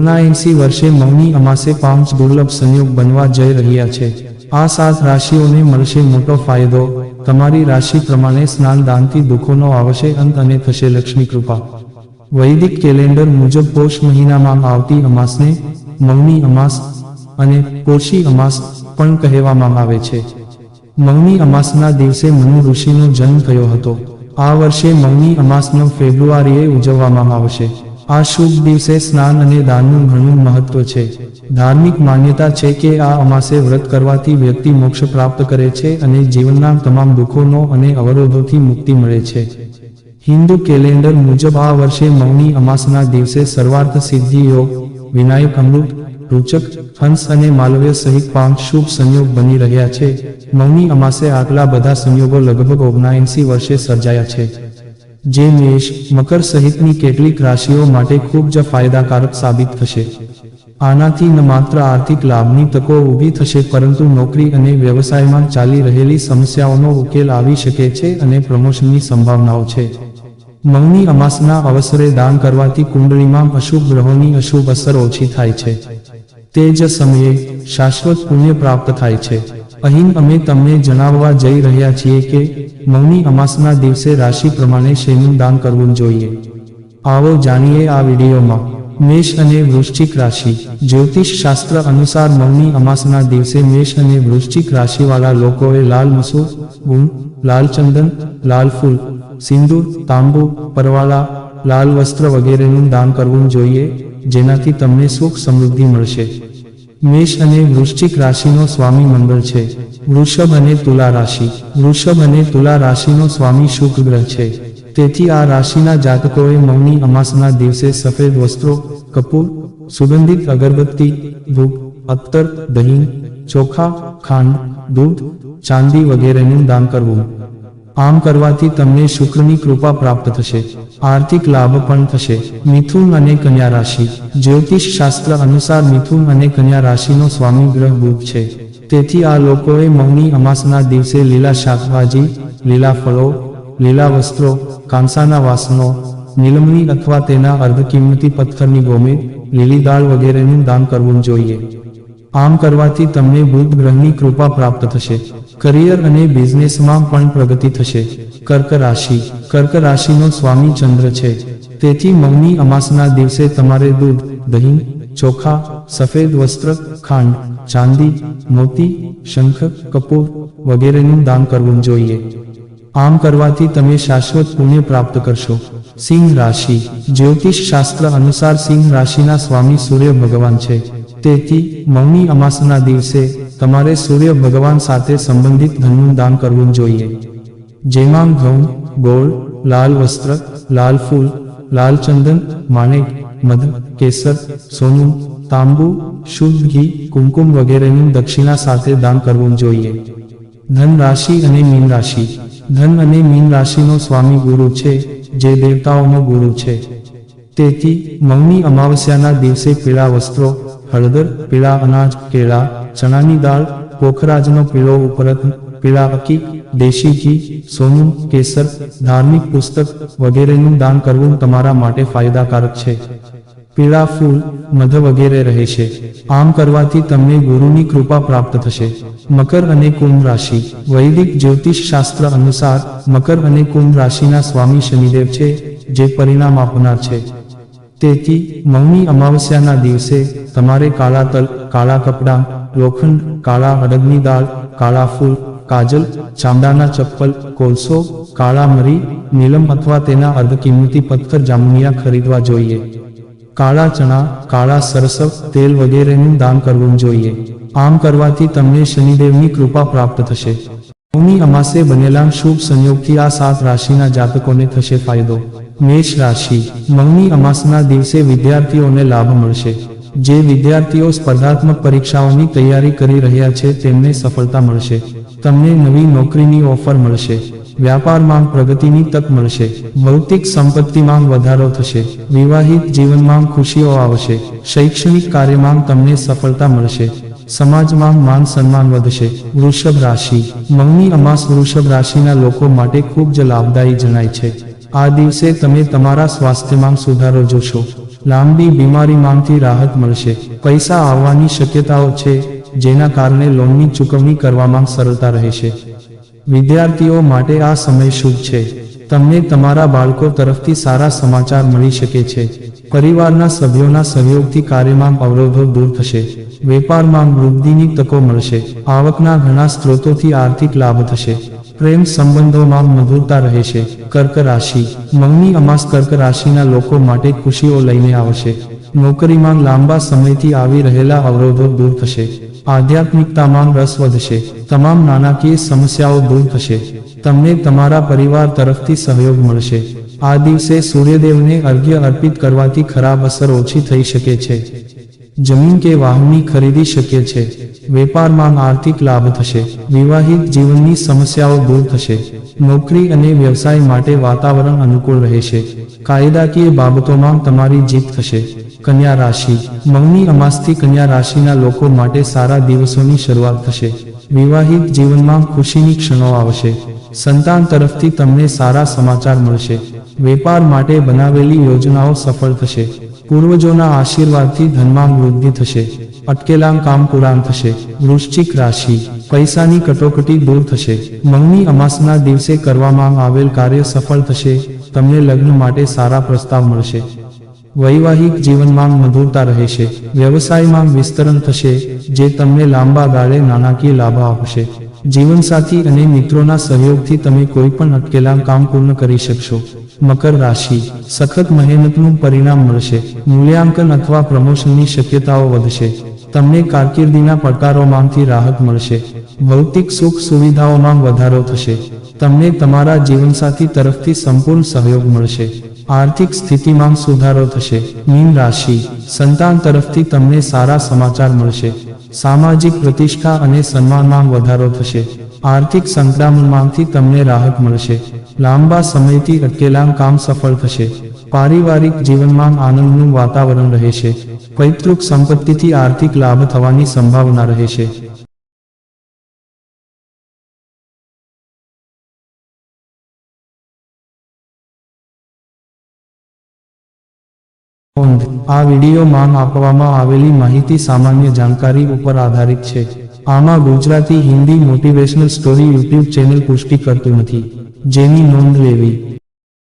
ઓગણાએંસી વર્ષે મૌની અમાસે પાંચ દુર્લભ સંયોગ બનવા જઈ રહ્યા છે. આ સાત રાશિઓને મળશે મોટો ફાયદો. તમારી રાશિ પ્રમાણે સ્નાન દાનથી દુઃખોનો આવશે અંત અને થશે લક્ષ્મી કૃપા. વૈદિક કેલેન્ડર મુજબ પોષ મહિનામાં આવતી અમાસને મૌની અમાસ અને પોષી અમાસ પણ કહેવામાં આવે છે. મૌની અમાસના દિવસે મનુ ઋષિનો જન્મ થયો હતો. આ વર્ષે મૌની અમાસનો ફેબ્રુઆરીએ ઉજવવામાં આવશે. આ શુભ દિવસે સ્નાન અને દાનનું ઘણું મહત્વ છે. ધાર્મિક માન્યતા છે કે આ અમાસે વ્રત કરવાથી વ્યક્તિ મોક્ષ પ્રાપ્ત કરે છે અને જીવનના તમામ દુઃખોનો અને અવરોધોથી મુક્તિ મળે છે. હિન્દુ કેલેન્ડર મુજબ આ વર્ષે મૌની અમાસના દિવસે સર્વાર્થ સિદ્ધિ યોગ, વિનાયક અમૃત, રૂચક, હંસ અને માલવ્ય સહિત પાંચ શુભ સંયોગ બની રહ્યા છે. મૌની અમાસે આટલા બધા સંયોગો લગભગ ઓગણાએંસી વર્ષે સર્જાયા છે. જે મેષ મકર સહિતની કેટલીક રાશિઓ માટે ખૂબ જ ફાયદાકારક સાબિત થશે. આનાથી ન માત્ર આર્થિક લાભની તકો ઊભી થશે, પરંતુ નોકરી અને વ્યવસાયમાં ચાલી રહેલી સમસ્યાઓનો ઉકેલ આવી શકે છે અને પ્રમોશનની સંભાવનાઓ છે. મૌની અમાસના અવસરે દાન કરવાથી કુંડળીમાં અશુભ ગ્રહોની અશુભ અસર ઓછી થાય છે. તે જ સમયે શાશ્વત પુણ્ય પ્રાપ્ત થાય છે. અહીં અમે તમને જણાવવા જઈ રહ્યા છીએ કે મૌની અમાસના દિવસે રાશિ પ્રમાણે શેનું દાન કરવું જોઈએ. આવો જાણીએ આ વિડીયોમાં. મેષ અને વૃશ્ચિક રાશિ. જ્યોતિષ શાસ્ત્ર અનુસાર મૌની અમાસના દિવસે મેષ અને વૃશ્ચિક રાશિવાળા લોકોએ લાલ મસૂર ગુણ લાલ ચંદન, લાલ ફૂલ, સિંદૂર, તાંબુ, પરવાળા, લાલ વસ્ત્ર વગેરેનું દાન કરવું જોઈએ, જેનાથી તમને સુખ સમૃદ્ધિ મળશે. મેષ અને વૃશ્ચિક રાશિનો સ્વામી મંગળ છે. વૃષભ અને તુલા રાશિ. વૃષભ અને તુલા રાશિનો સ્વામી શુક્ર ગ્રહ છે. તેથી આ રાશિના જાતકોએ મૌની અમાસના દિવસે સફેદ વસ્ત્રો, કપૂર, સુગંધિત અગરબત્તી, ધૂપ અત્તર દહીં, ચોખા, ખાંડ, દૂધ, ચાંદી વગેરેનું દાન કરવું. આમ કરવાથી તમને શુક્રની કૃપા પ્રાપ્ત થશે, આર્થિક લાભ પણ થશે. મિથુન અને કન્યા રાશિ. જ્યોતિષ શાસ્ત્ર અનુસાર મિથુન અને કન્યા રાશિનો સ્વામી ગ્રહ બુધ છે. તેથી આ લોકોએ મૌની અમાસના દિવસે લીલા શાકભાજી, લીલા ફળો, લીલા વસ્ત્રો, કાંસાના વાસણો, નીલમણી અથવા તેના અર્ધ કિંમતી પથ્થરની ગોમે લીલી દાળ વગેરેનું દાન કરવું જોઈએ. આમ કરવાથી તમને બુધ ગ્રહની કૃપા પ્રાપ્ત થશે. કરિયર અને બિઝનેસમાં પણ પ્રગતિ થશે. કર્ક રાશિ. કર્ક રાશિનો સ્વામી ચંદ્ર છે. તેથી મૌની અમાસના દિવસે તમારે દૂધ, દહીં, ચોખા, સફેદ વસ્ત્ર, ખાંડ, ચાંદી, મોતી, શંખ, કપૂર વગેરેનું દાન કરવું જોઈએ. આમ કરવાથી તમે શાશ્વત પુણ્ય પ્રાપ્ત કરશો. સિંહ રાશિ. જ્યોતિષ શાસ્ત્ર અનુસાર સિંહ રાશિના સ્વામી સૂર્ય ભગવાન છે. તેથી મૌની અમાસના દિવસે તમારે સૂર્ય ભગવાન સાથે સંબંધિત ધનનું દાન કરવું જોઈએ. જેમાં ઘઉં, ગોળ, લાલ વસ્ત્ર, લાલ ફૂલ, લાલ ચંદન, માણેક, મધ, કેસર, સોનું, તાંબુ, શુદ્ધ ઘી, કુમકુમ વગેરેનું દક્ષિણા સાથે દાન કરવું જોઈએ. ધન રાશિ અને મીન રાશિ. ધન અને મીન રાશિનો સ્વામી ગુરુ છે, જે દેવતાઓનો ગુરુ છે. તેથી મૌની અમાવસ્યાના દિવસે પીળા વસ્ત્રો હળદર, પીળા અનાજ, કેળા, ચણાની દાળ પોખરાજનો પીળો ઉપરત પીળા અકી, દેશી ઘી, સોનું, કેસર, ધાર્મિક પુસ્તક વગેરેનું દાન કરવું તમારા માટે ફાયદાકારક છે. પીળા ફૂલ, મધ વગેરે રહેશે આમ કરવાથી તમને ગુરુની કૃપા પ્રાપ્ત થશે. મકર અને કુંભ રાશિ. વૈદિક જ્યોતિષ શાસ્ત્ર અનુસાર મકર અને કુંભ રાશિના સ્વામી શનિદેવ છે, જે પરિણામ આપનાર છે. તેથી મૌની અમાવસ્યાના દિવસે તમારે કાળા તલ, કાળા કપડાં, લોખંડ, કાળા અડદની દાળ, કાળા ફૂલ, કાજલ, ચામડાના ચપ્પલ, કોલસો, કાળા મરી, નીલમ અથવા તેના અર્ધ કિંમતી પથ્થર જામુનિયા ખરીદવા જોઈએ. કાળા ચણા, કાળા સરસવ, તેલ વગેરેનું દાન કરવું જોઈએ. આમ કરવાથી તમને શનિદેવની કૃપા પ્રાપ્ત થશે. મૌની અમાસે બનેલા શુભ સંયોગથી આ સાત રાશિના જાતકોને થશે ફાયદો. મેષ રાશિ, મંગની અમાસના દિવસે વિદ્યાર્થીઓને લાભ મળશે. જે વિદ્યાર્થીઓ સ્પર્ધાત્મક પરીક્ષાઓની તૈયારી કરી રહ્યા છે, તેમને સફળતા મળશે. તમને નવી નોકરીની ઓફર મળશે. વ્યાપારમાં પ્રગતિની તક મળશે. ભૌતિક સંપત્તિમાં વધારો થશે. વિવાહિત જીવનમાં ખુશીઓ આવશે. શૈક્ષણિક કાર્યમાં તમને સફળતા મળશે. સમાજમાં માન સન્માન વધશે. વૃષભ રાશિ, મંગની અમાસ વૃષભ રાશિના લોકો માટે ખૂબ જ લાભદાયી જણાય છે. આ દિવસે તમે તમારા સ્વાસ્થ્યમાં સુધારો જોશો. લાંબી બીમારીમાંથી રાહત મળશે. પૈસા આવવાની શક્યતાઓ છે, જેના કારણે લોનની ચૂકવણી કરવામાં સરળતા રહેશે. વિદ્યાર્થીઓ માટે આ સમય શુભ છે. તમને તમારા બાળકો તરફથી સારા સમાચાર મળી શકે છે. પરિવારના સભ્યોના સહયોગથી કાર્યમાં અવરોધો દૂર થશે. વેપારમાં વૃદ્ધિની તકો મળશે. આવકના ઘણા સ્ત્રોતોથી આર્થિક લાભ થશે. પ્રેમ સંબંધોમાં મધુરતા રહેશે કર્ક રાશિ. મૌની અમાસ કર્ક રાશિના લોકો માટે ખુશીઓ લઈને આવશે. નોકરીમાં લાંબા સમયથી આવી રહેલા અવરોધો દૂર થશે. આધ્યાત્મિકતામાં રસ વધશે. તમામ નાણાકીય સમસ્યાઓ દૂર થશે. તમને તમારા પરિવાર તરફથી સહયોગ મળશે. આ દિવસે સૂર્યદેવને અર્ઘ્ય અર્પિત કરવાથી ખરાબ અસર ઓછી થઈ શકે છે. જમીન કે વાહનની ખરીદી શક્ય છે. વેપારમાં આર્થિક લાભ થશે, વિવાહિત જીવનની સમસ્યાઓ દૂર થશે, નોકરી અને વ્યવસાય માટે વાતાવરણ અનુકૂળ રહેશે. કાયદાકીય બાબતોમાં તમારી જીત થશે. કન્યા રાશિ. મૌની અમાસથી કન્યા રાશિના લોકો માટે સારા દિવસોની શરૂઆત થશે. વિવાહિત જીવનમાં ખુશીની ક્ષણો આવશે. સંતાન તરફથી તમને સારા સમાચાર મળશે. વેપાર માટે બનાવેલી યોજનાઓ સફળ થશે. પૂર્વજોના આશીર્વાદથી ધનમાં વૃદ્ધિ થશે, અટકેલા કામ પૂરાણ થશે, વૃશ્ચિક રાશિ, પૈસાની કટોકટી દૂર થશે, મંગની અમાસના દિવસે કરવામાં આવેલ કાર્ય સફળ થશે, તમને લગ્ન માટે સારા પ્રસ્તાવ મળશે. વૈવાહિક જીવનમાં મધુરતા રહેશે, વ્યવસાયમાં વિસ્તરણ થશે, જે તમને લાંબા ગાળે નાણાકીય લાભ આપશે. જીવનસાથી અને મિત્રોના સહયોગથી તમે કોઈ પણ અટકેલા કામ પૂર્ણ કરી શકશો. મકર રાશિ. સખત મહેનતનું પરિણામ મળશે. મૂલ્યાંકન અથવા પ્રમોશનની શક્યતાઓ વધશે. તમને કારકિર્દીના પડકારોમાંથી રાહત મળશે. ભૌતિક સુખ સુવિધાઓમાં વધારો થશે. તમને તમારા જીવનસાથી તરફથી સંપૂર્ણ સહયોગ મળશે. આર્થિક સ્થિતિમાં સુધારો થશે. મીન રાશિ. સંતાન તરફથી તમને સારા સમાચાર મળશે. સામાજિક પ્રતિષ્ઠા અને સન્માનમાં વધારો થશે. આર્થિક સંક્રમણમાંથી તમને રાહત મળશે. લાંબા સમયથી અટકેલા કામ સફળ થશે. પારિવારિક જીવનમાં આનંદનું વાતાવરણ રહેશે. પૈતૃક સંપત્તિથી આર્થિક લાભ થવાની સંભાવના રહેશે. છે આ વિડીયોમાં આપવામાં આવેલી માહિતી સામાન્ય જાણકારી ઉપર આધારિત છે. આમાં Gujarati Hindi motivational story YouTube channel પુષ્ટિ કરતું નથી. જેની નોંધ લેવી.